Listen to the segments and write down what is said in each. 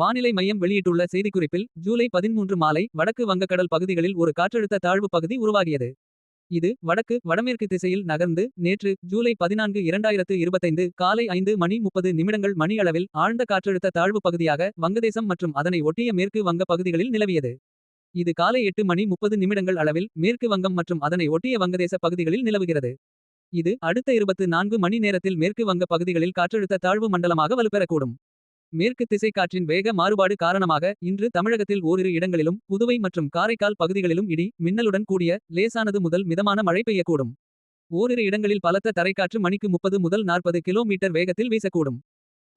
வானிலை மையம் வெளியிட்டுள்ள செய்திக்குறிப்பில் ஜூலை பதின்மூன்று மாலை வடக்கு வங்கக்கடல் பகுதிகளில் ஒரு காற்றழுத்த தாழ்வு பகுதி உருவாகியது. இது வடக்கு வடமேற்கு திசையில் நகர்ந்து நேற்று ஜூலை பதினான்கு இரண்டாயிரத்து இருபத்தைந்து காலை ஐந்து மணி முப்பது நிமிடங்கள் மணி அளவில் ஆழ்ந்த காற்றழுத்த தாழ்வு பகுதியாக வங்கதேசம் மற்றும் அதனை ஒட்டிய மேற்கு வங்க பகுதிகளில் நிலவியது. இது காலை எட்டு மணி முப்பது நிமிடங்கள் அளவில் மேற்கு வங்கம் மற்றும் அதனை ஒட்டிய வங்கதேச பகுதிகளில் நிலவுகிறது. இது அடுத்த இருபத்து நான்கு மணி நேரத்தில் மேற்கு வங்க பகுதிகளில் காற்றழுத்த தாழ்வு மண்டலமாக வலுப்பெறக்கூடும். மேற்கு திசை காற்றின் வேக மாறுபாடு காரணமாக இன்று தமிழகத்தில் ஓரிரு இடங்களிலும் புதுவை மற்றும் காரைக்கால் பகுதிகளிலும் இடி மின்னலுடன் கூடிய லேசானது முதல் மிதமான மழை பெய்யக்கூடும். ஓரிரு இடங்களில் பலத்த தரைக்காற்று மணிக்கு முப்பது முதல் நாற்பது கிலோமீட்டர் வேகத்தில் வீசக்கூடும்.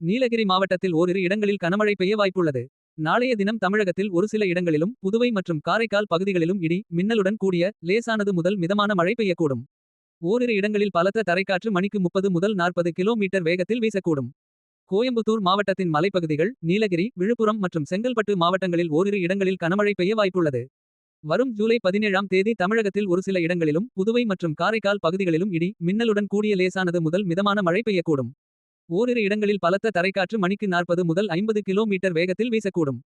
நீலகிரி மாவட்டத்தில் ஓரிரு இடங்களில் கனமழை பெய்ய வாய்ப்புள்ளது. நாளைய தினம் தமிழகத்தில் ஒரு சில இடங்களிலும் புதுவை மற்றும் காரைக்கால் பகுதிகளிலும் இடி மின்னலுடன் கூடிய லேசானது முதல் மிதமான மழை பெய்யக்கூடும். ஓரிரு இடங்களில் பலத்த தரைக்காற்று மணிக்கு முப்பது முதல் நாற்பது கிலோமீட்டர் வேகத்தில் வீசக்கூடும். கோயம்புத்தூர் மாவட்டத்தின் மலைப்பகுதிகள் நீலகிரி விழுப்புரம் மற்றும் செங்கல்பட்டு மாவட்டங்களில் ஓரிரு இடங்களில் கனமழை பெய்ய வாய்ப்புள்ளது. வரும் ஜூலை பதினேழாம் தேதி தமிழகத்தில் ஒரு சில இடங்களிலும் புதுவை மற்றும் காரைக்கால் பகுதிகளிலும் இடி மின்னலுடன் கூடிய லேசானது முதல் மிதமான மழை பெய்யக்கூடும். ஓரிரு இடங்களில் பலத்த தரைக்காற்று மணிக்கு நாற்பது முதல் ஐம்பது கிலோமீட்டர் வேகத்தில் வீசக்கூடும்.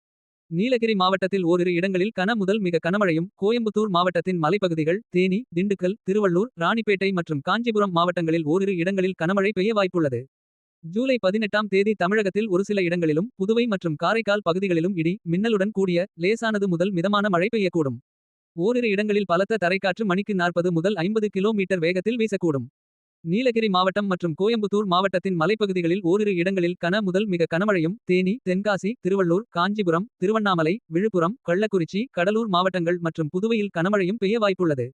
நீலகிரி மாவட்டத்தில் ஓரிரு இடங்களில் கன முதல் மிக கனமழையும் கோயம்புத்தூர் மாவட்டத்தின் மலைப்பகுதிகள் தேனி திண்டுக்கல் திருவள்ளூர் ராணிப்பேட்டை மற்றும் காஞ்சிபுரம் மாவட்டங்களில் ஓரிரு இடங்களில் கனமழை பெய்ய வாய்ப்புள்ளது. ஜூலை பதினெட்டாம் தேதி தமிழகத்தில் ஒரு சில இடங்களிலும் புதுவை மற்றும் காரைக்கால் பகுதிகளிலும் இடி மின்னலுடன் கூடிய லேசானது முதல் மிதமான மழை பெய்யக்கூடும். ஓரிரு இடங்களில் பலத்த தரைக்காற்று மணிக்கு நாற்பது முதல் ஐம்பது கிலோமீட்டர் வேகத்தில் வீசக்கூடும். நீலகிரி மாவட்டம் மற்றும் கோயம்புத்தூர் மாவட்டத்தின் மலைப்பகுதிகளில் ஓரிரு இடங்களில் கன முதல் மிக கனமழையும் தேனி தென்காசி திருவள்ளூர் காஞ்சிபுரம் திருவண்ணாமலை விழுப்புரம் கள்ளக்குறிச்சி கடலூர் மாவட்டங்கள் மற்றும் புதுவையில் கனமழையும் பெய்ய வாய்ப்புள்ளது.